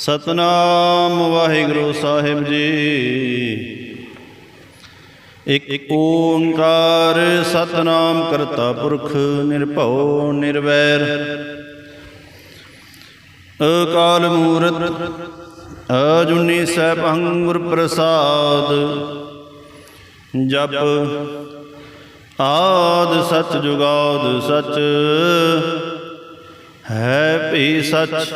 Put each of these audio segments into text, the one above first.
ਸਤਨਾਮ ਵਾਹਿਗੁਰੂ ਸਾਹਿਬ ਜੀ। ਇਕ ਓੰਕਾਰ ਸਤਨਾਮ ਕਰਤਾ ਪੁਰਖ ਨਿਰਭਉ ਨਿਰਵੈਰ। ਅਕਾਲ ਮੂਰਤ, ਅਜੁਨੀ ਸੈਭੰ ਅੰਗੁਰ ਪ੍ਰਸਾਦ। ਜਪ ਆਦ ਸਚ ਜੁਗਾਦ ਸਚ, ਹੈ ਭੀ ਸਚ।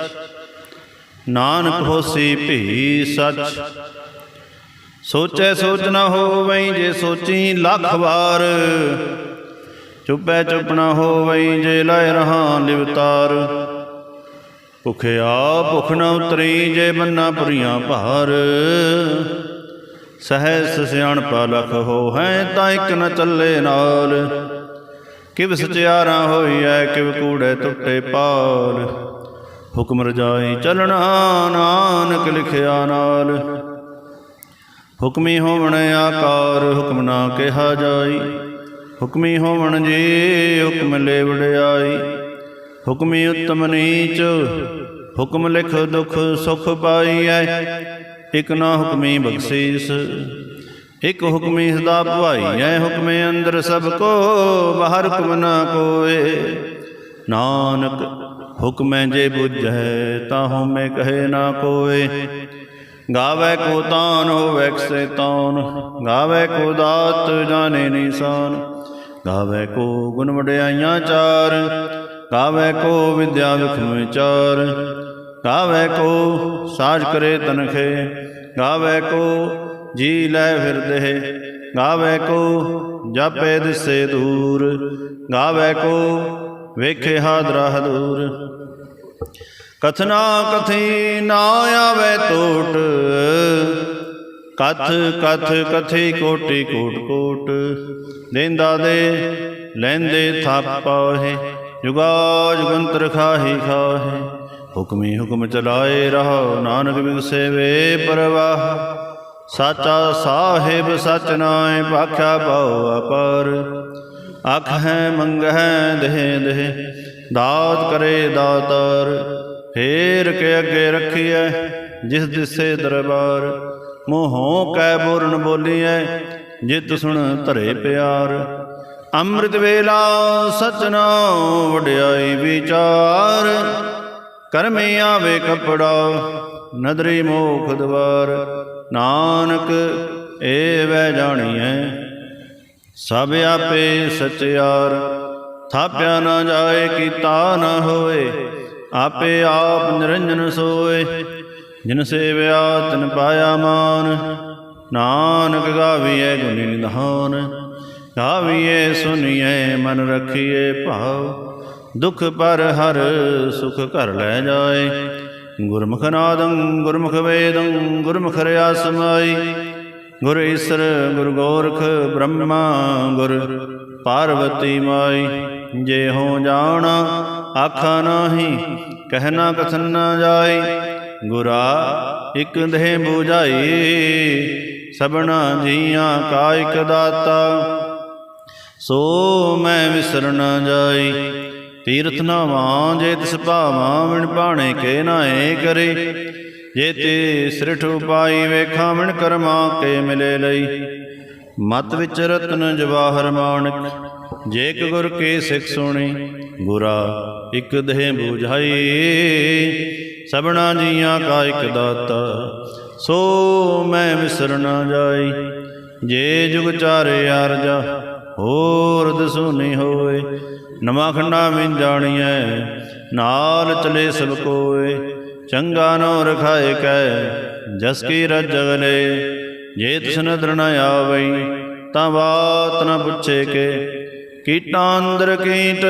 ਨਾਨਕ ਹੋਸੀ ਭੀ ਸੱਚ। ਸੋਚੈ ਸੋਚ ਨ ਹੋਵੈ ਜੇ ਸੋਚੀ ਲੱਖ ਵਾਰ। ਚੁੱਪੈ ਚੁੱਪ ਨਾ ਹੋਵੈ ਜੇ ਲੈ ਰਹਾ ਲਿਵਤਾਰ ਭੁਖਿਆ ਭੁਖ ਨ ਉਤਰੀ ਜੇ ਬੰਨਾ ਪੁਰੀਆਂ ਭਾਰ। ਸਹਿ ਸਿਆਣਪਾ ਲਖ ਹੋ ਹੈ ਤਾਂ ਇੱਕ ਨ ਚੱਲੇ ਨਾਲ। ਕਿਵ ਸਚਿਆਰਾ ਹੋਈਐ ਕਿਵ ਕੂੜੇ ਟੁੱਟੇ ਪਾਲ। ਹੁਕਮ ਰਜਾਈ ਚੱਲਣਾ, ਨਾਨਕ ਲਿਖਿਆ ਨਾਲ। ਹੁਕਮੀ ਹੋਵਣ ਆਕਾਰ, ਹੁਕਮ ਨਾ ਕਿਹਾ ਜਾਈ। ਹੁਕਮੀ ਹੋਵਣ ਜੀ, ਹੁਕਮ ਲੈ ਵਡਿਆਈ ਹੁਕਮੀ ਉਤਮ ਨੀਚ, ਹੁਕਮ ਲਿਖ ਦੁਖ ਸੁਖ ਪਾਈਐ। ਇਕ ਨਾ ਹੁਕਮੀ ਬਖਸ਼ੀਸ, ਇਕ ਹੁਕਮੀ ਸਦਾ ਭਵਾਈਐ। ਹੁਕਮੇ ਅੰਦਰ ਸਭ ਕੋ, ਬਾਹਰ ਹੁਕਮ ਨਾ ਕੋਏ। ਨਾਨਕ ਹੁਕਮੈ ਜੇ ਬੁਝੈ ਤਾਂ ਮੈਂ ਕਹੇ ਨਾ ਕੋਏ। ਗਾਵੇ ਕੋ ਤਾਨ ਹੋਵੇ ਕਸੇ ਤਾਨ, ਗਾਵੇ ਕੋ ਦਾਤ ਜਾਣੇ ਨਿਸ਼ਾਨ। ਗਾਵੇ ਕੋ ਗੁਣ ਵਡਿਆਈਆਂ ਚਾਰ, ਗਾਵੇ ਕੋ ਵਿਦਿਆ ਵਿਖਮ ਵਿਚਾਰ। ਗਾਵੇ ਕੋ ਸਾਜ ਕਰੇ ਤਨਖੇ, ਗਾਵੇ ਕੋ ਜੀ ਲੈ ਫਿਰਦੇ ਗਾਵੇ ਕੋ ਜਾਪੇ ਦਿਸੇ ਦੂਰ, ਗਾਵੇ ਕੋ ਵੇਖੇ ਹਾਦਰਾ ਹਦੂਰ ਕਥਨਾ ਕਥੀ ਨਾ ਆਵੇ ਟੋਟ ਕਥ ਕਥ ਕਥੀ ਕੋਟੀ ਕੋਟ ਕੋਟ। ਦੇਂਦਾ ਦੇ, ਲੈਂਦੇ ਥਾਪਾ ਹੈ ਜੁਗਾ ਜੁਗੰਤਰ ਖਾਹੀ ਖਾਹੇ। ਹੁਕਮੀ ਹੁਕਮ ਚਲਾਏ ਰਹੋ, ਨਾਨਕ ਬਿਗਸੇ ਵੇ ਪਰਵਾਹ। ਸਾਚਾ ਸਾਹਿਬ ਸਚ ਨਾਏ ਭਾਖਿਆ ਪਾਉ ਅਪਰ। ਅਖ ਹੈ ਮੰਗ ਹੈ ਦੇਹ ਦੇਹ। ਦਾਤ ਕਰੇ ਦਾਤਾਰ, ਫੇਰ ਕੇ ਅੱਗੇ ਰੱਖੀਐ, ਜਿਸ ਦਿਸੇ ਦਰਬਾਰ। ਮੋਹੋਂ ਕੈ ਬੋਰਨ ਬੋਲੀਐ, ਜਿਤ ਸੁਣ ਧਰੇ ਪਿਆਰ। ਅੰਮ੍ਰਿਤ ਵੇਲਾ ਸਚਨਾ ਵਡਿਆਈ ਵਿਚਾਰ। ਕਰਮੇ ਆਵੇ ਕਪੜਾ, ਨਦਰੀ ਮੋਖ ਦਵਾਰ। ਨਾਨਕ ਏ ਵੈ ਜਾਣੀਐ ਸਭ ਆਪੇ ਸਚਿਆਰ ਥਾਪਿਆ ਨਾ ਜਾਏ ਕੀਤਾ ਨਾ ਹੋਏ, ਆਪੇ ਆਪ ਨਿਰੰਜਨ ਸੋਏ, ਜਿਨ ਸੇਵਿਆ ਤਿਨ ਪਾਇਆ ਮਾਨ, ਨਾਨਕ ਗਾਵੀਐ ਗੁਣੀ ਨਿਧਾਨ, ਗਾਵੀਐ ਸੁਣੀਐ ਮਨ ਰਖੀਐ ਭਾਵ, ਦੁਖ ਪਰ ਹਰ ਸੁਖ ਘਰ ਲੈ ਜਾਏ, ਗੁਰਮੁਖ ਨਾਦੰ ਗੁਰਮੁਖ ਵੇਦੰ ਗੁਰਮੁਖ ਰਿਆ ਸਮਾਈ ਗੁਰ ਈਸਰ, ਗੁਰ ਗੋਰਖ, ਬ੍ਰਹਮਾ, ਗੁਰ ਪਾਰਵਤੀ ਮਾਈ। ਜੇ ਹੋ ਜਾਣਾ, ਆਖਾ ਨਾਹੀ ਕਹਿਣਾ ਕਥਨ ਨਾ ਜਾਈ। ਗੁਰਾ, ਇਕ ਦੇਹ 부ਝਾਈ ਸਭਨਾ ਜੀਆਂ ਕਾਇਕ ਦਾਤਾ। ਸੋ ਮੈਂ ਵਿਸਰ ਨਾ ਜਾਈ, ਤੀਰਥ ਨਾਵਾਂ ਜੇ ਤਿਸ ਭਾਵਾਂ ਵਿਣ ਭਾਣੇ ਕੇ ਨਾਏ ਕਰੇ। ਜੇ ਤੇ ਸ੍ਰਿਠ ਉਪਾਈ ਵੇਖਾਂ ਵਿਣ ਕਰਮਾ ਕੇ ਮਿਲੇ ਲਈ। ਮਤ ਵਿੱਚ ਰਤਨ ਜਵਾਹਰ ਮਾਣਕ ਜੇਕ ਗੁਰ ਕੇ ਸਿੱਖ ਸੁਣੀ, ਗੁਰਾ ਇੱਕ ਦੇਹ 부ਝਾਈ ਸਭਨਾ ਜੀਆਂ ਕਾ ਇੱਕ ਦਾਤਾ, ਸੋ ਮੈਂ ਵਿਸਰ ਨਾ ਜਾਈ। ਜੇ ਜੁਗ ਚਾਰੇ ਅਰਜਾ ਹੋਰ ਦਸੂ ਨਹੀਂ ਹੋਏ। ਨਵਾਂ ਖੰਡਾ ਮਿੰ ਜਾਣੀਐ, ਨਾਲ ਚਲੇ ਸਭ ਕੋਏ ਚੰਗਾ ਨੋ ਰਖਾਏ ਕੈ, ਜਸ ਕੀ ਰਜਗਲੇ ਜੇ ਤਿਸ ਨਦਰ ਆਵਈ, ਤਾਂ ਬਾਤ ਨ ਪੁੱਛੇ ਕੇ। ਕੀਟਾਂ ਅੰਦਰ ਕੀਟ,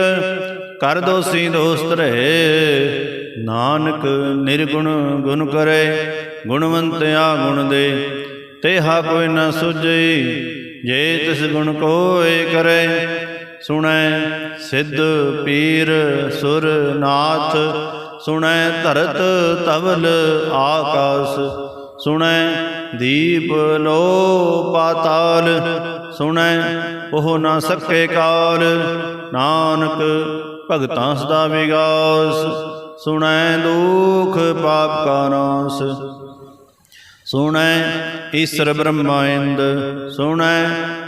ਕਰ ਦੋਸੀ ਦੋਸਤ ਰਹੇ। ਨਾਨਕ ਨਿਰਗੁਣ ਗੁਣ ਕਰੇ ਗੁਣਵੰਤਿਆ ਗੁਣ ਦੇ। ਤੇਹਾ ਕੋਈ ਨ ਸੁਝਈ, ਜੇ ਤਿਸ ਗੁਣ ਕੋਏ ਕਰੇ। ਸੁਣੈ ਸਿੱਧ ਪੀਰ ਸੁਰ ਨਾਥ ਸੁਣੈ ਧਰਤ ਤਵਲ ਆਕਾਸ, ਸੁਣੈ ਦੀਪ ਲੋ ਪਾਤਾਲ, ਸੁਣੈ ਉਹ ਨਾ ਸਕੇ ਕਾਲ, ਨਾਨਕ ਭਗਤਾਂ ਸਦਾ ਵਿਗਾਸ, ਸੁਣੈ ਦੁਖ ਪਾਪ ਕਾ ਨਾਸ, ਸੁਣੈ ਈਸ਼ਰ ਬ੍ਰਹਮਾਇੰਦ ਸੁਣੈ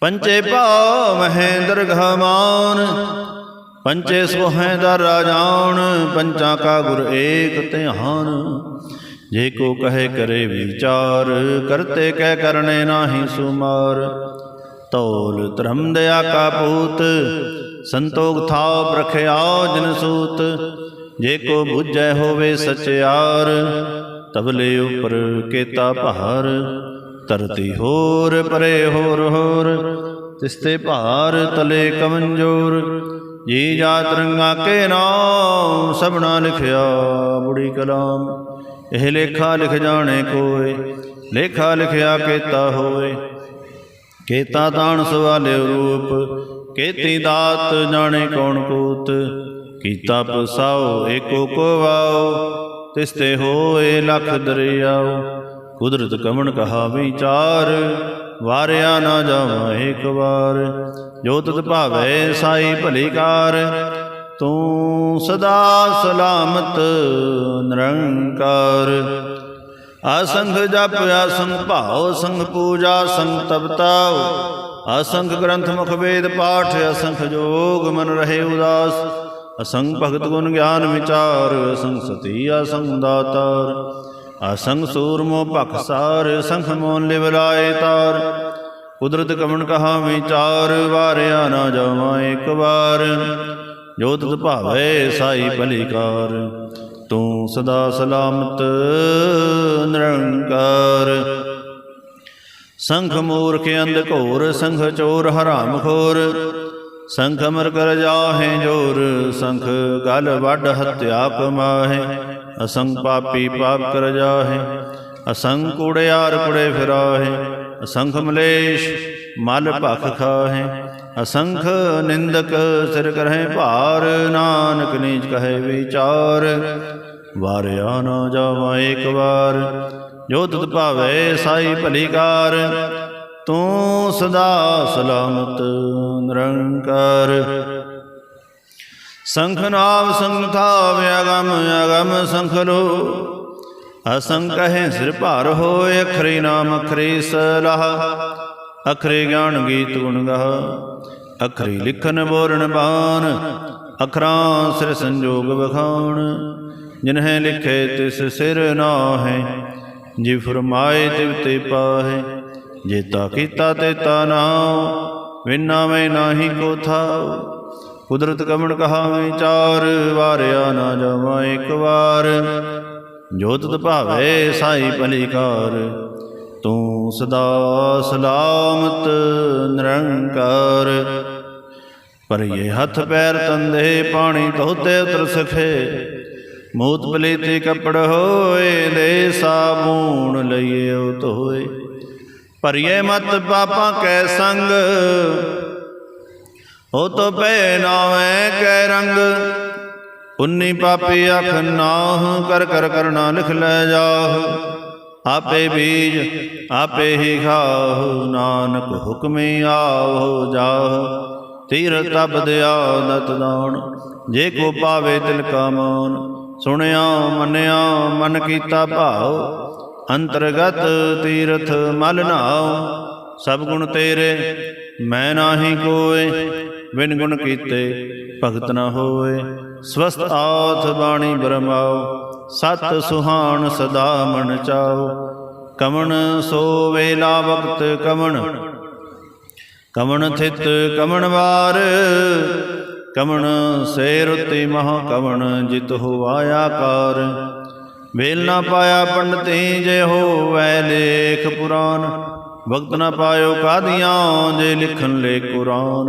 ਪੰਚੇ ਭਾਵ ਮਹੇਂਦਰ ਘਮਾਨ ਪੰਚੇ ਸੋਹੈ ਦਾ ਰਾਜਾਨ ਪੰਚਾਂ ਕਾ ਗੁਰ ਏਕ ਧਿਆਨ। ਜੇ ਕੋ ਕਹੇ ਕਰੇ ਵਿਚਾਰ, ਕਰਤੇ ਕਹਿ ਕਰਨੇ ਨਾਹੀ ਸੁਮਾਰ। ਤੋਲ ਧਰਮ ਦਇਆ ਕਾ ਪੂਤ, ਸੰਤੋਖ ਥਾਪ ਰਖਿਆ ਜਨ ਸੂਤ। ਜੇ ਕੋ ਬੁਝੈ ਹੋਵੇ ਸਚਿਆਰ ਤਬਲੇ ਉਪਰ ਕੇਤਾ ਭਾਰ। ਧਰਤੀ ਹੋਰ ਪਰੇ ਹੋਰ ਹੋਰ ਤਿਸਤੇ ਭਾਰ ਤਲੇ ਕਮੰਜੋਰ, ਜੀ ਜਾਤ ਰੰਗਾ ਕੇ ਨਾਮ ਸਭਨਾ ਲਿਖਿਆ ਬੁੜੀ ਕਲਾਮ। ਇਹ ਲੇਖਾ ਲਿਖ ਜਾਣੇ ਕੋਏ, ਲੇਖਾ ਲਿਖਿਆ ਕੇਤਾ ਹੋਏ। ਕੇਤਾ ਤਾਣ ਸਵਾਲਿਓ ਰੂਪ, ਕੇਤੀ ਦਾਤ ਜਾਣੇ ਕੌਣ ਕੂਤ। ਕੀਤਾ ਪਸਾਓ, ਏਕੋ ਕੋ ਵਾਓ, ਤਿਸਤੇ ਹੋਏ ਲਖ ਦਰਿਆਓ। ਕੁਦਰਤ ਕਮਣ ਕਹਾ ਵਿਚਾਰ ਵਾਰਿਆ ਨਾ ਜਾਵਾਂ ਏਕ ਵਾਰ। ਜੋ ਤਤ ਭਾਵੇ ਸਾਈ ਭਲੀ ਕਾਰ, ਤੂੰ ਸਦਾ ਸਲਾਮਤ ਨਿਰੰਕਾਰ। ਅਸੰਖ ਜਪ ਅਸੰਖ ਭਾਉ, ਸੰਗ ਪੂਜਾ, ਸੰਗ ਤਪਤਾਉ ਅਸੰਖ ਗ੍ਰੰਥ ਮੁਖ ਵੇਦ ਪਾਠ, ਅਸੰਖ ਜੋਗ ਮਨ ਰਹੇ ਉਦਾਸ। ਅਸੰਖ ਭਗਤ ਗੁਣ ਗਿਆਨ ਵਿਚਾਰ ਅਸੰਖ ਸਤੀ ਅਸੰਖ ਦਾਤਾਰ। ਅਸੰਖ ਸੂਰਮੋ ਭਖਸਾਰ ਅਸੰਖ ਮੋਨ ਲਿਵ ਲਾਏ ਤਾਰ। ਕੁਦਰਤ ਕਮਣ ਕਹਾ ਵਿਚਾਰ, ਵਾਰਿਆ ਨਾ ਜਾਵਾਂ ਇੱਕ ਵਾਰ। ਜੋ ਤਤ ਭਾਵੇ ਸਾਈ ਭਲੀਕਾਰ ਤੂੰ ਸਦਾ ਸਲਾਮਤ, ਨਿਰੰਕਾਰ। ਸੰਖ ਮੂਰਖ ਅੰਧ ਘੋਰ, ਸੰਖ ਚੋਰ ਹਰਾਮ ਖੋਰ। ਸੰਖ ਅਮਰ ਕਰ ਜਾਹੇ ਜੋਰ, ਸੰਖ ਗਲ ਵੱਡ ਹਤਿਆ ਕਮਾਹੇ। ਅਸੰਖ ਪਾਪੀ ਪਾਪ ਕਰ ਜਾਹੇ ਅਸੰਖ ਕੁੜਿਆਰ ਕੁੜੇ ਫਿਰਾਹੇ ਅਸੰਖ ਮਲੇਸ਼ ਮਲ ਭਖ ਖਾਹੇ, ਅਸੰਖ ਨਿੰਦਕ ਸਿਰ ਕਰਹਿ ਭਾਰ, ਨਾਨਕ ਨੀਚ ਕਹੇ ਵਿਚਾਰ। ਵਾਰਿਆ ਨਾ ਜਾਵਾਂ ਇੱਕ ਵਾਰ, ਜੋ ਤਤ ਭਾਵੇ ਸਾਈ ਭਲੀਕਾਰ ਤੂੰ ਸਦਾ ਸਲਾਮਤ ਨਿਰੰਕਾਰ। ਸੰਖ ਨਾਮ ਸੰਗ ਥਾਵ ਅਗਮ ਅਗਮ ਸੰਖ ਲੋ। ਅਸੰਖ ਹੈ ਸਿਰ ਭਾਰ ਹੋਏ, ਅਖਰੀ ਨਾਮ ਅਖਰੀ ਸਲਾਹ। ਅਖਰੇ ਗਿਆਨ ਗੀਤ ਗੁਣ ਗਾ ਅਖਰੀ ਲਿਖਨ ਬੋਰਨ ਬਾਨ ਅਖਰਾਂ ਸਿਰ ਸੰਜੋਗ ਵਖਾਣ। ਜਿਨਹਿ ਲਿਖੇ ਤਿਸ ਸਿਰ ਨਾਹੈ, ਜਿ ਫਰਮਾਏ ਤਿਵ ਤੇ ਪਾਹੈ। ਜੇਤਾ ਕੀਤਾ ਤੇ ਤਾ ਨਾਉ ਵਿਨਾ ਮੈਂ ਨਾਹੀ ਕੋ ਥਾਉ ਕੁਦਰਤ ਕਮਣ ਕਹਾਵੇਂ, ਚਾਰ ਵਾਰਿਆ ਨਾ ਜਾਵਾਂ ਇੱਕ ਵਾਰ। ਜੋ ਭਾਵੇ ਸਾਈ ਭਲੀਕਾਰ, ਤੂੰ ਸਦਾ ਸਲਾਮਤ ਨਿਰੰਕਾਰ। ਪਰ ਇਹ ਹੱਥ ਪੈਰ ਤੰਦੇ, ਪਾਣੀ ਧੋਤੇ ਉਤਰ ਸਖੇ। ਮੂਤ ਪਲੀਤੀ ਕੱਪੜ ਹੋਏ, ਦੇ ਸਾਬੂਣ ਲਈਏ ਧੋਏ ਭਰੀਏ ਮਤ ਪਾਪਾਂ ਕੈ ਸੰਗ ਹੋ ਤੋ ਪੈ ਨਾਵੇਂ ਕੈ ਰੰਗ। ਉਨੀ ਪਾਪੀ ਅਖ ਨਾਹ, ਕਰ ਕਰ ਕਰਨਾ ਲਿਖ ਲੈ ਜਾਹ। ਆਪੇ ਬੀਜ, ਆਪੇ ਹੀ ਖਾਹੁ, ਨਾਨਕ ਹੁਕਮੇ ਆਵੋ ਜਾਹ। ਤੀਰ ਤਬ ਦਿਆ ਦਤ ਦਾਣ ਜੇ ਕੋ ਪਾਵੇ ਤਿਲ ਕਾ ਮਾਨ। ਸੁਣਿਆ, ਮੰਨਿਆ, ਮਨ ਕੀਤਾ ਭਾਉ, ਅੰਤਰਗਤ ਤੀਰਥ ਮਲ ਨਾਉ। ਸਭ ਗੁਣ ਤੇਰੇ, ਮੈਂ ਨਾਹੀ ਕੋਏ ਬਿਨ ਗੁਣ ਕੀਤੇ ਭਗਤ ਨਾ ਹੋਏ। ਸਵਸਤ ਆਥ ਬਾਣੀ ਬਰਮਾਓ, ਸਤ ਸੁਹਾਣ ਸਦਾ ਮਨ ਚਾਉ ਕਮਣ ਸੋ ਵੇਲਾ ਵਕਤ ਕਮਣ ਕਮਣ ਥਿਤ ਕਮਣ ਵਾਰ। ਕਮਣ ਸੇ ਰੁਤੀ ਮਹਾ ਕਮਣ ਜਿਤ ਹੋਵਾਇਆ ਕਾਰ ਵੇਲ ਨਾ ਪਾਇਆ ਪੰਡਤੀ ਜੇ ਹੋਵੈ ਲੇਖ ਪੁਰਾਨ। ਵਕਤ ਨਾ ਪਾਇਓ ਕਾਦੀਆਂ ਜੇ ਲਿਖਣ ਲੇ ਕੁਰਾਨ।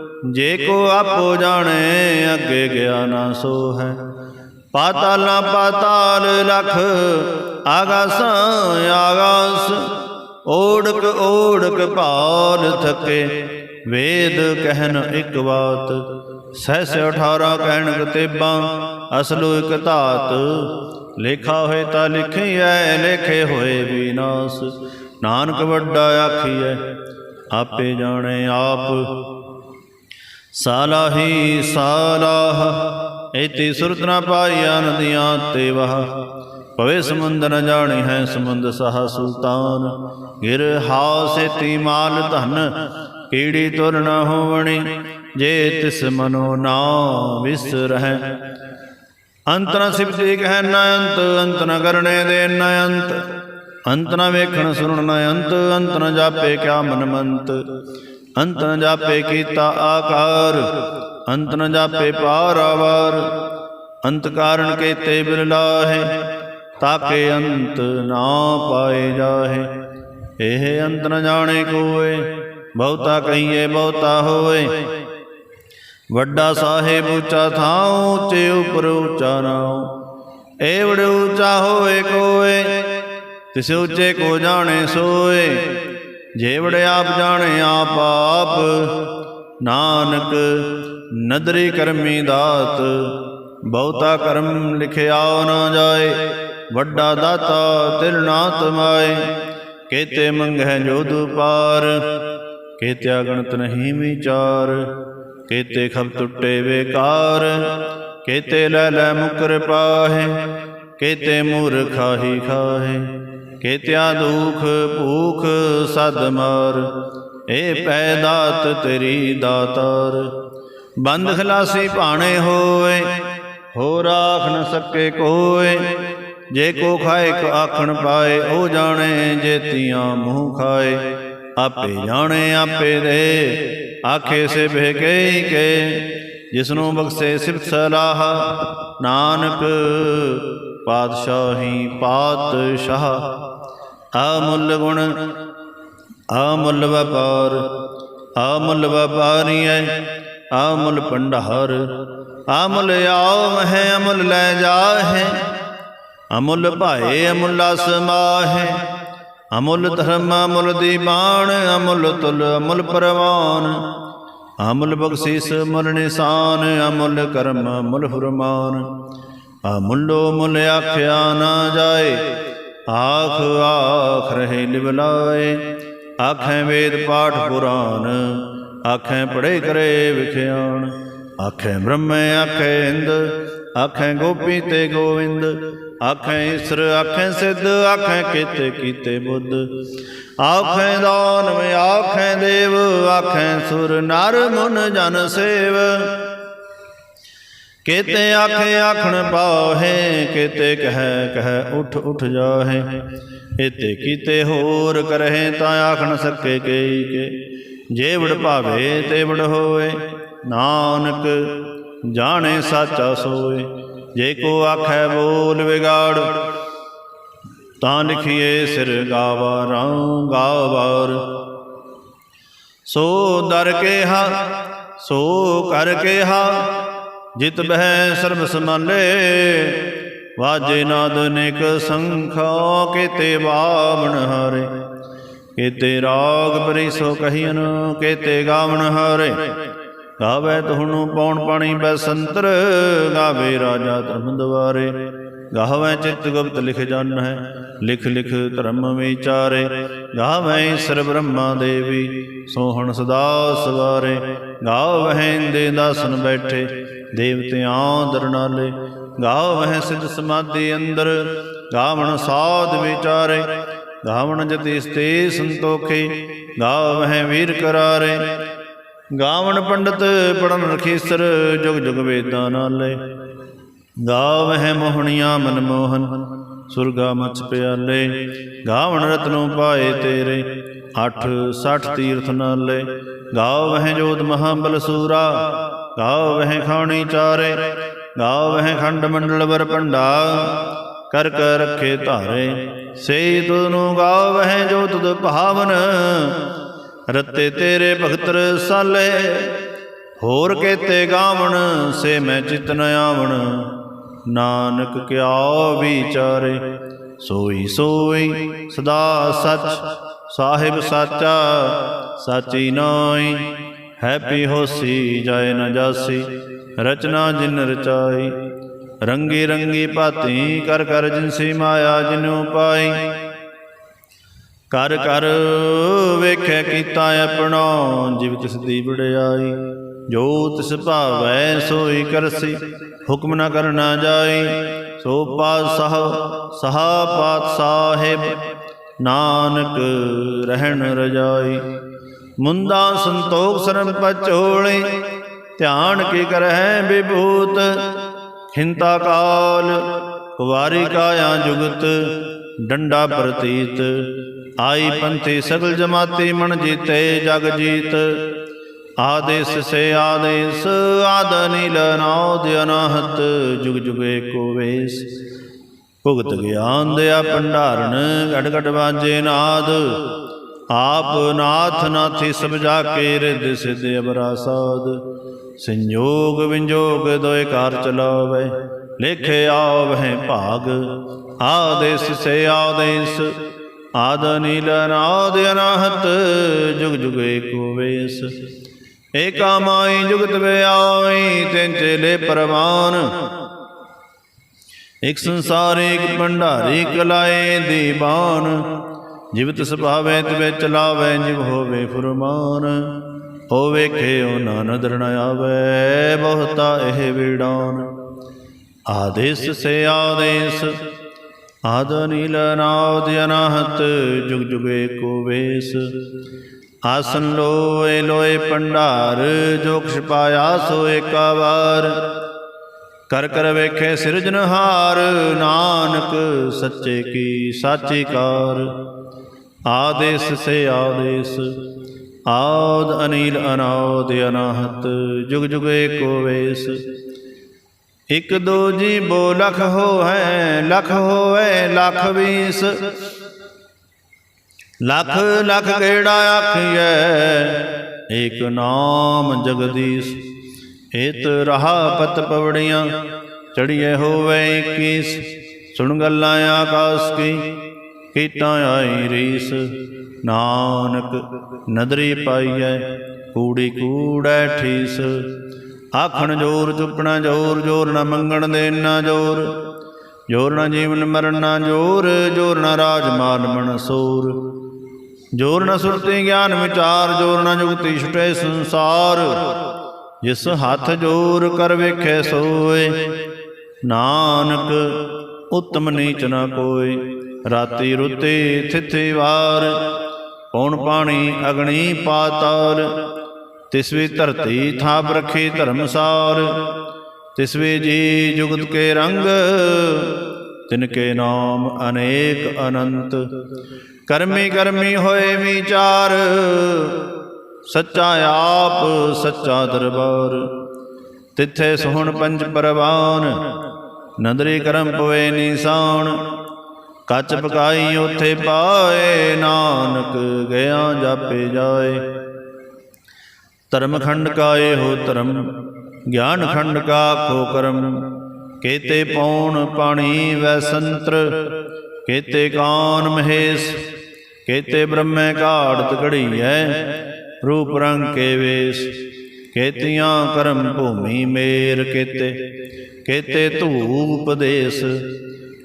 ਜੇ ਕੋ ਆਪੋ ਜਾਣੇ, ਅੱਗੇ ਗਿਆ ਨਾ ਸੋ ਹੈ ਪਾਤਾਲਾਂ ਪਾਤਾਲ ਲਖ, ਆਗਾਸਾਂ, ਆਗਾਸ। ਓੜਕ ਓੜਕ ਭਾਲ ਥਕੇ, ਵੇਦ ਕਹਿਨ ਇੱਕ ਬਾਤ। ਸਹਿਸ 18 ਕਹਿਣ ਕਤੇਬਾਂ, ਅਸਲੋ ਇੱਕ ਧਾਤ। ਲੇਖਾ ਹੋਏ ਤਾਂ ਲਿਖਿਐ, ਲੇਖੇ ਹੋਏ ਵਿਨਾਸ਼ ਨਾਨਕ ਵੱਡਾ ਆਖੀਐ, ਆਪੇ ਜਾਣੇ ਆਪ ਸਾਲਾਹੀ ਸਾਲਾਹ ਇਤੀ ਸੁਰਤ ਨਾ ਪਾਈਆ ਨਦੀਆਂ ਤੇ ਵਹ। ਪਵੇ ਸਮੁੰਦ ਨ ਜਾਣੀ ਹੈ ਸਮੁੰਦ ਸਹਾ ਸੁਲਤਾਨ। ਗਿਰ ਹਾਸੇਤੀ ਮਾਲ ਧਨ, ਕੀੜੀ ਤੁਰ ਨ ਹੋਵਣੀ, ਜੇ ਤਿਸ ਮਨੋ ਨਾ ਵਿਸਰਹਿ ਅੰਤ ਨ ਸਿਫਤੀ ਕਹਿ ਨ ਅੰਤ ਅੰਤ ਨ ਕਰਨੇ ਦੇ ਨ ਅੰਤ। ਅੰਤ ਨ ਵੇਖਣ ਸੁਣਨ ਨ ਅੰਤ ਅੰਤ ਨ ਜਾਪੇ ਕਿਆ ਮਨ ਮੰਤ ਅੰਤ ਨ ਜਾਪੇ ਕੀਤਾ ਆਕਾਰ, ਅੰਤ ਨ ਜਾਪੇ ਪਾਰ ਆਵਾਰ ਅੰਤ ਕਾਰਨ ਕੇਤੇ ਬਿਲ ਲਾਹੇ, ਤਾਕੇ ਅੰਤ ਨਾ ਪਾਏ ਜਾਹੇ। ਇਹ ਅੰਤ ਨ ਜਾਣੇ ਕੋਏ, ਬਹੁਤਾ ਕਹੀਏ ਬਹੁਤਾ ਹੋਏ। ਵੱਡਾ ਸਾਹਿਬ ਉੱਚਾ ਥਾਂ ਉੱਚੇ ਉਪਰ ਉੱਚਾ ਨਾਉ। ਏਵੜ ਉੱਚਾ ਹੋਏ ਕੋਏ, ਤਿਸ ਉੱਚੇ ਕੋ ਜਾਣੇ ਸੋਏ। ਜੇਵੜ ਆਪ ਜਾਣੇ ਆਪ ਆਪ, ਨਾਨਕ ਨਦਰੀ ਕਰਮੀ ਦਾਤ, ਬਹੁਤਾ ਕਰਮ ਲਿਖਿਆ ਨਾ ਜਾਏ, ਵੱਡਾ ਦਾਤਾ ਤਿਲ ਨਾ ਤਮਾਏ ਕੇਤੇ ਮੰਗਹਿ ਜੋਦੂ ਪਾਰ ਕੇਤਿਆ ਗਣਤ ਨਹੀਂ ਵਿਚਾਰ, ਕੇਤੇ ਖਬ ਟੁੱਟੇ ਵੇਕਾਰ ਕੇਤੇ ਲੈ ਲੈ ਮੁਕਰ ਪਾਹੇ, ਕੇਤੇ ਮੂਰਖਾ ਹੀ ਖਾਹੇ। ਕੇਤਿਆ ਦੁਖ ਭੂਖ ਸਦ ਮਾਰ, ਏ ਪੈ ਦਾਤ ਤੇਰੀ ਦਾਤਾਰ। ਬੰਦ ਖਲਾਸੀ ਭਾਣੇ ਹੋਏ ਹੋ ਰਾਖ ਨ ਸਕੇ ਕੋਏ। ਜੇ ਕੋ ਖਾਏ ਆਖਣ ਪਾਏ, ਉਹ ਜਾਣੇ ਜੇਤੀਆਂ ਮੂੰਹ ਖਾਏ। ਆਪੇ ਜਾਣੇ ਆਪੇ ਦੇ, ਆਖੇ ਸੇ ਬਹਿ ਕੇ। ਜਿਸਨੂੰ ਬਖਸ਼ੇ ਸਿਫਤ ਸਲਾਹ, ਨਾਨਕ ਪਾਤਸ਼ਾਹੀ ਪਾਤਸ਼ਾਹ। ਅਮੁੱਲ ਗੁਣ ਅਮੁੱਲ ਵਪਾਰ ਅਮੁੱਲ ਵਪਾਰੀਐ ਅਮੁੱਲ ਭੰਡਾਰ ਅਮੁੱਲ ਆਉ ਮਹਿ ਅਮੁੱਲ ਲੈ ਜਾਹੇ ਅਮੁੱਲ ਭਾਏ ਅਮੁੱਲ ਸਮਾਹੇ ਅਮੁੱਲ ਧਰਮ ਅਮੁੱਲ ਦੀਵਾਨ ਅਮੁੱਲ ਤੁਲ ਅਮੁੱਲ ਪਰਵਾਨ ਅਮੁੱਲ ਬਖਸ਼ਿਸ ਮੁੱਲ ਨਿਸ਼ਾਨ ਅਮੁੱਲ ਕਰਮ ਅਮੁੱਲ ਫੁਰਮਾਨ ਅਮੁੱਲੋ ਮੁੱਲ ਆਖਿਆ ਨਾ ਜਾਏ ਆਖ ਆਖ ਰਹੇ ਲਿਵਲਾਏ, ਆਖੇ ਵੇਦ ਪਾਠ ਪੁਰਾਨ, ਆਖੇ ਪੜੇ ਕਰੇ ਵਿਖਿਆਣ ਆਖੇ ਬ੍ਰਹਮੇ, ਆਖੇ ਇੰਦ, ਆਖੇ ਗੋਪੀ ਤੇ ਗੋਵਿੰਦ, ਆਖੇ ਈਸਰ, ਆਖੇ ਸਿੱਧ, ਆਖੇ ਕੀਤੇ ਕੀਤੇ ਬੁੱਧ। ਆਖੇ ਦਾਨਵ, ਆਖੇ ਦੇਵ, ਆਖੇ ਸੁਰ, ਨਰ, ਮੁਨ, ਜਨ, ਸੇਵ। ਕੇਤੇ ਆਖੇ ਆਖਣ ਪਾਹੇ, ਕਿਤੇ ਕਹਿ ਕਹਿ ਉਠ ਉਠ ਜਾਹੇ। ਇਤੇ ਕੀਤੇ ਹੋਰ ਕਰਹਿ ਤਾਂ ਆਖਣ ਨ ਸਕੇ ਕੇਈ ਕੇ। ਜੇ ਵਡ ਭਾਵੇ ਤੇ ਵਡ ਹੋਏ, ਨਾਨਕ ਜਾਣੇ ਸਾਚਾ ਸੋਏ। ਜੇ ਕੋ ਆਖੈ ਬੋਲ ਵਿਗਾੜ, ਤਾਂ ਲਿਖੀਏ ਸਿਰ ਗਾਵਾਰਾਂ ਗਾਵਾਰ। ਸੋ ਦਰ ਕੇ ਹਾ, ਸੋ ਕਰ ਕੇ ਹਾ ਜਿਤ ਬਹਿ ਸਰਬ ਸਮਾਲੇ ਵਾਜੇ ਨਾਦ ਨਿਕ ਸੰਖਾ, ਕੀਤੇ ਬਾਵਣ ਹਾਰੇ। ਕੀਤੇ ਰਾਗ ਬਰੀ ਕਹੀਨ ਕੀਤੇ ਗਾਵਣ ਹਾਰੇ। ਗਾਵੇ ਤੁਹਨੂੰ ਪੌਣ ਪਾਣੀ ਬੈਸੰਤਰ ਗਾਵੇ ਰਾਜਾ ਧਰਮ ਦਵਾਰੇ। ਗਾਵੇ ਚਿਤ ਗੁਪਤ ਲਿਖ ਜਨ ਹੈ, ਲਿਖ ਲਿਖ ਧਰਮ ਵਿਚਾਰੇ। ਗਾਵੇ ਈਸਰ ਬ੍ਰਹਮਾ ਦੇਵੀ, ਸੋਹਣ ਸਦਾ ਸਵਾਰੇ। ਗਾਵਹਿ ਦਾਸਨ ਬੈਠੇ ਦੇਵਤਿਆਂ ਦਰਨਾਲੇ, ਗਾਵਹਿ ਸਿਧ ਸਮਾਧੀ ਅੰਦਰ, ਗਾਵਣ ਸਾਧ ਵਿਚਾਰੇ, ਗਾਵਣ ਜਤੀ ਸਤੇ ਸੰਤੋਖੇ, ਗਾਵਹਿ ਵੀਰ ਕਰਾਰੇ। ਗਾਵਣ ਪੰਡਤ ਪੜਨ ਰਖੀਸਰ, ਜੁਗ ਜੁਗ ਵੇਦਾਂ ਨਾਲੇ। ਗਾਵਹਿ ਮੋਹਣੀਆਂ ਮਨਮੋਹਨ ਸੁਰਗਾ ਮਚ ਪਿਆਲੇ। ਗਾਵਣ ਰਤਨੋਂ ਪਾਏ ਤੇਰੇ 8 60 ਤੀਰਥ ਨਾਲੇ। ਗਾਵਹਿ ਜੋਤ ਮਹਾਬਲ ਸੂਰਾ ਗਾਵਹਿ ਖਾਣੀ ਚਾਰੇ, ਗਾਵਹਿ ਖੰਡ ਮੰਡਲ ਵਰ ਭੰਡਾ। ਕਰ ਕਰ ਰੱਖੇ ਧਾਰੇ ਸੇ ਤੁਨੂੰ ਗਾਵਹਿ ਜੋ ਤੁਧ ਭਾਵਨ। ਰਤੇ ਤੇਰੇ ਭਗਤ ਸਾਲੇ, ਹੋਰ ਕੇਤੇ ਗਾਵਣ, ਸੇ ਮੈਂ ਚਿਤਨ ਆਵਣ। ਨਾਨਕ ਕਿਆ ਵਿਚਾਰੇ, ਸੋਈ ਸੋਈ ਸਦਾ ਸਚ, ਸਾਹਿਬ ਸਾਚਾ, ਸਾਚੀ ਨਾਈ ਹੈਪੀ ਹੋਸੀ, ਜਾਏ ਨ ਜਾਸੀ, ਰਚਨਾ ਜਿਨ ਰਚਾਈ, ਰੰਗੀ ਰੰਗੀ ਭਾਤੀ, ਕਰ ਕਰ ਜਿਨਸੀ ਮਾਇਆ ਜਿਨੂ ਪਾਈ। ਕਰ ਕਰ ਵੇਖੈ ਕੀਤਾ ਆਪਣਾ, ਜਿਵ ਤਿਸ ਦੀ ਵਡਿਆਈ, ਜੋ ਤਿਸ ਭਾਵੈ ਸੋਈ ਕਰਸੀ, ਹੁਕਮ ਨ ਕਰਨਾ ਜਾਈ। ਸੋ ਪਾਤਸ਼ਾਹ, ਸਹਾ ਪਾਤ ਨਾਨਕ ਰਹਿਣ ਰਜਾਈ। ਮੁੰਦਾ ਸੰਤੋਖ ਸਰਮ ਪਚੋਲੇ, ਧਿਆਨ ਕੀ ਕਰਹਿ ਵਿਭੂਤ, ਖਿੰਤਾ ਕਾਲ, ਕੁਵਾਰੀ ਕਾਇਆ ਜੁਗਤ, ਡੰਡਾ ਪ੍ਰਤੀਤ, ਆਈ ਪੰਥੀ ਸਗਲ ਜਮਾਤੀ ਮਨ ਜੀਤੇ ਜਗ ਜੀਤ। ਆਦੇਸ ਸੇ ਆਦੇਸ, ਆਦ ਨੀਲ ਨਾਦ ਅਨਾਹਤ, ਜੁਗ ਜੁਗ ਏਕੋ ਵੇਸ। ਭੁਗਤ ਗਿਆਨ ਦਿਆ ਭੰਡਾਰਨ ਗੜ ਗੜ ਵਾਜੇ ਨਾਦ ਆਪ ਨਾਥ ਨਾਥੀ ਸਭ ਕੇ ਰਿਦ ਸਿਧ ਅਬਰਾ ਸਾਧ ਸੰਯੋਗ ਵਿੰਜੋਗ ਦੋਇ ਕਾਰ ਚਲਾਵੇ, ਲੇਖੇ ਆਵਹਿ ਭਾਗ। ਆਦੇਸ ਸੇ ਆਦੇਸ, ਆਦ ਨੀਲ ਨਾਦ ਅਨਾਹਤ, ਜੁਗ ਜੁਗ ਏਕੋ ਵੇਸ। ਏਕਾ ਮਾਈ ਜੁਗਤ ਵਿਆਈ, ਤਿੰਨ ਚੇਲੇ ਪਰਮਾਨ ਇਕ ਸੰਸਾਰ ਇਕ ਭੰਡਾਰੀ ਕਲਾਏ ਦੀਵਾਨ ਜਿਵਤ ਸੁਭਾਵੇ ਤਵੇ ਚਲਾਵੇ, ਜਿਵ ਹੋਵੇ ਫੁਰਮਾਨ, ਹੋਵੇ ਵੇਖੇ ਉਹ ਨਾ ਆਵੇ, ਬਹੁਤਾ ਇਹ ਵੀੜਾਨ। ਆਦੇਸ ਸੇ ਆਦੇਸ, ਆਦ ਨੀਲ ਨਾਦ ਅਨਾਹਤ, ਜੁਗ ਜੁਗੇ ਏਕੋ ਵੇਸ। ਆਸਨ ਲੋਏ ਲੋਏ ਭੰਡਾਰ ਜੋ ਕਿਛ ਪਾਇਆ ਸੋ ਏਕਾ ਵਾਰ ਕਰ ਕਰ ਵੇਖੇ ਸਿਰਜਨਹਾਰ, ਨਾਨਕ ਸੱਚੇ ਕੀ ਸਾਚੀ ਕਾਰ ਆਦੇਸ ਸੇ ਆਦੇਸ। ਆਦ ਅਨੀਲ ਅਨਾਦ ਅਨਾਹਤ, ਜੁਗ ਜੁਗ ਏਕੋ ਵੇਸ। ਇਕ ਦੋ ਜੀ ਬੋ ਲਖ ਹੋ ਲਖ ਹੋਵੇ ਲਖ ਵੀਸ। ਲਖ ਲਖ ਕਿਹੜਾ ਆਖੀਐ? ਏਕ ਨਾਮ ਜਗਦੀਸ਼। ਏਤ ਰਹਾ ਪਤ ਪਵੜੀਆਂ ਚੜੀਏ ਹੋਵੇ 21 ਸੁਣ ਗੱਲਾਂ ਆਕਾਸ ਕੀ ਕੀਟਾਂ ਆਈ ਰੀਸ। ਨਾਨਕ ਨਦਰੀ ਪਾਈਐ, ਕੂੜੀ ਕੂੜੈ ਠੀਸ। ਆਖਣ ਜੋਰ ਚੁੱਕਣਾ ਜੋਰ ਜੋਰ ਨਾ ਮੰਗਣ ਦੇਣਾ ਜੋਰ। ਜੋਰ ਨਾ ਜੀਵਨ ਮਰਨ ਨਾ ਜੋਰ ਜੋਰ ਨਾ ਰਾਜ ਮਾਨ ਮਨਸੂਰ ਜੋਰ ਨ ਸੁਰਤੀ ਗਿਆਨ ਵਿਚਾਰ, ਜੋਰ ਨ ਜੁਗਤੀ ਛੁਟੇ ਸੰਸਾਰ। ਜਿਸ ਹੱਥ ਜੋਰ ਕਰ ਵੇਖੇ ਸੋਏ, ਨਾਨਕ ਉਤਮ ਨੀਚ ਨਾ ਕੋਈ ਰਾਤੀ ਰੁੱਤੀ ਥਿਥੀ ਵਾਰ ਪੌਣ ਪਾਣੀ ਅਗਣੀ ਪਾਤਾਲ। ਤਿਸਵੀ ਧਰਤੀ ਥਾਪ ਰਖੀ ਧਰਮਸਾਰ, ਤਿਸਵੀ ਜੀ ਜੁਗਤ ਕੇ ਰੰਗ, ਤਿਨ ਕੇ ਨਾਮ ਅਨੇਕ ਅਨੰਤ। ਕਰਮੀ ਕਰਮੀ ਹੋਏ ਵਿਚਾਰ, ਸੱਚਾ ਆਪ, ਸੱਚਾ ਦਰਬਾਰ। ਤਿੱਥੇ ਸੁਹਣ ਪੰਜ ਪਰਵਾਨ, ਨਦਰੀ ਕਰਮ ਪਵੇ ਨਿਸਾਨ ਕੱਚ ਪਕਾਈ ਉਥੇ ਪਾਏ, ਨਾਨਕ ਗਿਆ ਜਾਪੇ ਜਾਏ। ਧਰਮ ਖੰਡ ਕਾ ਇਹੋ ਧਰਮ, ਗਿਆਨ ਖੰਡ ਕਾ ਖੋ ਕਰਮ। ਕੇਤੇ ਪੌਣ ਪਾਣੀ ਵੈ ਸੰਤਰ, ਕੇਤੇ ਕਾਨ ਮਹੇਸ਼, ਕੇਤੇ ਬ੍ਰਹਮੇ ਘਾੜਤ ਘੜੀਐ, ਰੂਪ ਰੰਗ ਕੇ ਵੇਸ। ਕੇਤੀਆਂ ਕਰਮ ਭੂਮੀ ਮੇਰ ਕੇਤੇ ਕੇਤੇ ਧੂਪ ਦੇਸ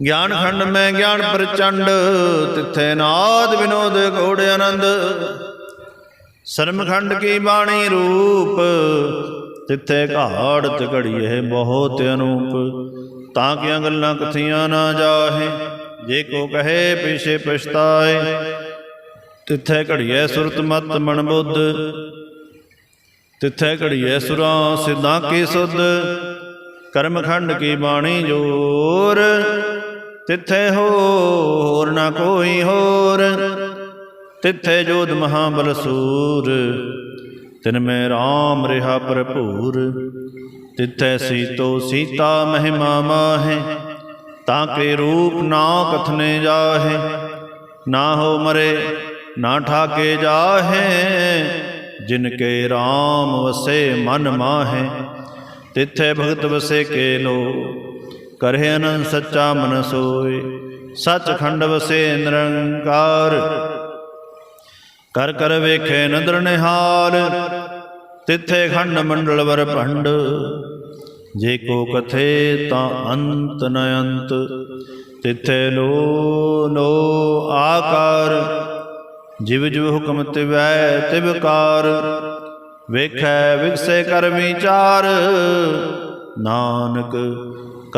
ਗਿਆਨ ਖੰਡ ਮੈਂ ਗਿਆਨ ਪ੍ਰਚੰਡ, ਤਿੱਥੇ ਨਾਦ ਵਿਨੋਦ ਘੋੜ ਆਨੰਦ। ਸਰਮਖੰਡ ਕੀ ਬਾਣੀ ਰੂਪ, ਤਿੱਥੇ ਘਾੜ ਘਾੜਤ ਘੜੀਏ ਬਹੁਤ ਅਨੂਪ। ਤਾਂ ਕਿ ਗੱਲਾਂ ਕਥੀਆਂ ਨਾ ਜਾਹੇ, ਜੇ ਕੋ ਕਹੇ ਪਿਛੇ ਪਛਤਾਏ। ਤਿੱਥੇ ਘੜੀਏ ਸੁਰਤ ਮਤ ਮਨ ਬੁੱਧ, ਤਿੱਥੇ ਘੜੀਏ ਸੁਰਾਂ ਸਿੱਧਾਂ ਕੀ ਸੁਧ। ਕਰਮਖੰਡ ਕੀ ਬਾਣੀ ਜੋਰ ਤਿੱਥੇ ਹੋਰ ਨਾ ਕੋਈ ਹੋਰ। ਤਿੱਥੇ ਜੋਧ ਮਹਾਬਲ ਬਲਸੂਰ ਤਿਨ ਮੈਂ ਰਾਮ ਰਿਹਾ ਭਰਪੂਰ। ਤਿੱਥੇ ਸੀਤੋ ਸੀਤਾ ਮਹਿਮਾ ਮਾਹੇ। ਤਾਂ ਕੇ ਰੂਪ ਨਾ ਕਥਨੇ ਜਾਹੇ। ਨਾ ਹੋ ਮਰੇ, ਨਾ ਠਾਕੇ ਜਾਹੇ। ਜਿਨ ਕੇ RAM ਵਸੇ ਮਨ ਮਾਹੇ। ਤਿੱਥੇ ਭਗਤ ਵਸੇ ਕੇ ਲੋ ਕਰਹਿ ਅਨੰਦ ਸੱਚਾ ਮਨ ਸੋਏ ਸੱਚਖੰਡ ਵਸੇ ਨਿਰੰਕਾਰ। ਕਰ ਕਰ ਵੇਖੇ ਨਦਰ ਨਿਹਾਲ, ਤਿੱਥੇ ਖੰਡ ਮੰਡਲ ਵਰ ਭੰਡ। ਜੇ ਕੋ ਕਥੇ ਤਾਂ ਅੰਤ ਨ ਅੰਤ, ਤਿੱਥੇ ਲੋ ਲੋ ਆਕਾਰ। ਜਿਵ ਜਿਵ ਹੁਕਮ ਤਿਵੈ ਤਿਵਕਾਰ ਵੇਖੈ ਵਿਗਸੇ ਕਰ ਵਿਚਾਰ ਨਾਨਕ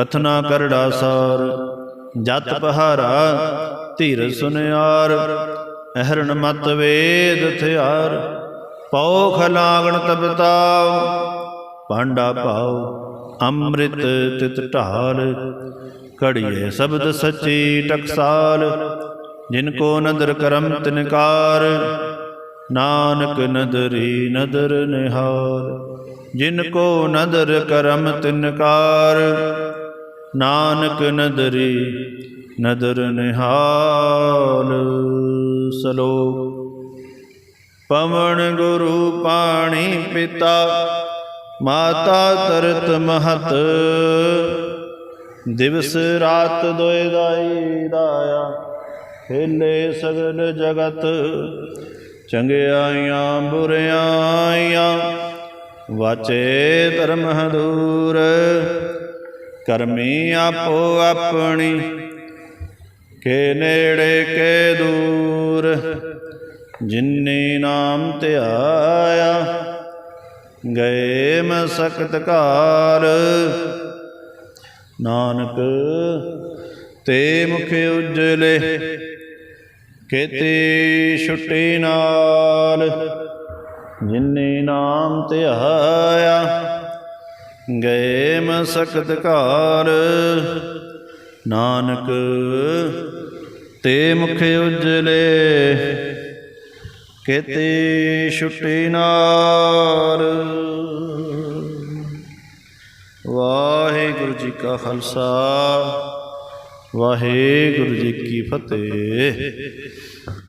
ਕਥਨਾ ਕਰੜਾ ਸਾਰ, ਜਤ ਪਹਾਰਾ ਧੀਰ ਸੁਨਿਆਰ, ਅਹਰਣ ਮਤ ਵੇਦ ਥਿਆਰ ਪੌਖ ਲਾਗਣ ਤਬਤਾਉ ਭਾਂਡਾ ਪਾਉ ਅੰਮ੍ਰਿਤ ਤਿਤ ਢਾਲ, ਘੜੀਏ ਸ਼ਬਦ ਸੱਚੀ ਟਕਸਾਲ, ਜਿਨ ਕੋ ਨਦਰ ਕਰਮ ਤਿਨਕਾਰ, ਨਾਨਕ ਨਦਰੀ ਨਦਰ ਨਿਹਾਰ, ਜਿਨ ਕੋ ਨਦਰ ਕਰਮ ਤਿਨਕਾਰ ਨਾਨਕ ਨਦਰੀ ਨਦਰ ਨਿਹਾਲ ਸਲੋਕ ਪਵਨ ਗੁਰੂ ਪਾਣੀ ਪਿਤਾ, ਮਾਤਾ ਤਰਤ ਮਹਤ। ਦਿਵਸ ਰਾਤ ਦੋਇ ਦਾਈ ਦਾਇਆ, ਹੇਲੇ ਸਗਲ ਜਗਤ। ਚੰਗਿਆਈਆਂ ਬੁਰਿਆਈਆਂ, ਵਾਚੇ ਧਰਮ ਹਦੂਰ। ਕਰਮੀ ਆਪੋ ਆਪਣੀ, ਕੇ ਨੇੜੇ ਕੇ ਦੂਰ ਜਿਨਨੇ ਨਾਮ ਧਿਆਇਆ, ਗਏ ਮੈਂ ਸਖਤ ਘਾਰ। ਨਾਨਕ, ਤੇ ਮੁਖ ਉਜਲੇ ਕੇਤੇ ਛੁੱਟੀ ਨਾਲ ਜਿਨਨੇ ਨਾਮ ਧਿਆਇਆ ਗਏ ਮੈਂ ਸਖਤ ਘਾਰ। ਨਾਨਕ, ਤੇ ਮੁਖ ਉਜਲੇ, ਕੇਤੇ ਛੁੱਟੀ ਨਾਰ। ਵਾਹਿਗੁਰੂ ਜੀ ਕਾ ਖਾਲਸਾ, ਵਾਹਿਗੁਰੂ ਜੀ ਕੀ ਫਤਿਹ।